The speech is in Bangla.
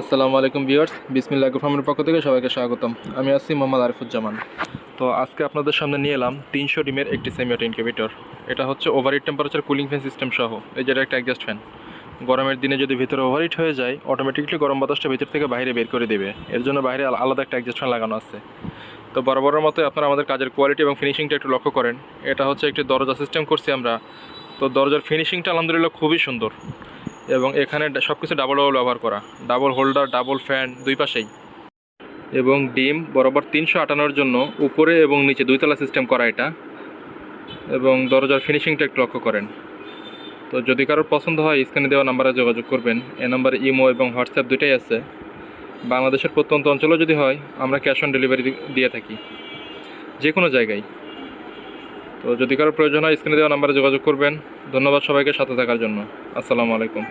আসসালামু আলাইকুম ভিউয়ার্স, বিসমিল্লাহ ফার্মের পক্ষ থেকে সবাইকে স্বাগতম। আমি আছি মোহাম্মদ আরিফুজ্জামান। তো আজকে আপনাদের সামনে নিয়ে এলাম তিনশো ডিমের একটি সেমিওট ইনকিউবেটর এটা হচ্ছে overheat temperature cooling fan system সহ, এই যেটা একটা অ্যাডজাস্ট ফ্যান গরমের দিনে যদি ভিতরে ওভারহিট হয়ে যায় অটোমেটিকলি গরম বাতাসটা ভিতর থেকে বাইরে বের করে দেবে। এর জন্য বাইরে আলাদা একটা অ্যাডজাস্ট ফ্যান লাগানো আছে। তো বরাবরের মতো আপনারা আমাদের কাজের কোয়ালিটি এবং ফিনিশিংটা একটু লক্ষ্য করেন। এটা হচ্ছে একটি দরজা সিস্টেম করছি আমরা। তো দরজার ফিনিশিংটা আলহামদুলিল্লাহ খুবই সুন্দর। এবং এখানে সব কিছু ডাবল ডাবল ব্যবহার করা। ডাবল হোল্ডার ডাবল ফ্যান দুই পাশেই। এবং ডিম বরাবর তিনশো আটানোর জন্য উপরে এবং নিচে দুইতলা সিস্টেম করা এটা। এবং দরজার ফিনিশিংটা একটু লক্ষ্য করেন। তো যদি কারোর পছন্দ হয় স্ক্রিনে দেওয়া নাম্বারে যোগাযোগ করবেন। এ নাম্বারে ইমো এবং হোয়াটসঅ্যাপ দুইটাই আছে। বাংলাদেশের প্রত্যন্ত অঞ্চলেও যদি হয়, আমরা ক্যাশ অন ডেলিভারি দিয়ে থাকি। যে কোনো জায়গায়। তো যদি কারোর প্রয়োজন হয় স্ক্রিনে দেওয়া নাম্বারে যোগাযোগ করবেন। ধন্যবাদ সবাইকে সাথে থাকার জন্য। আসসালামু আলাইকুম।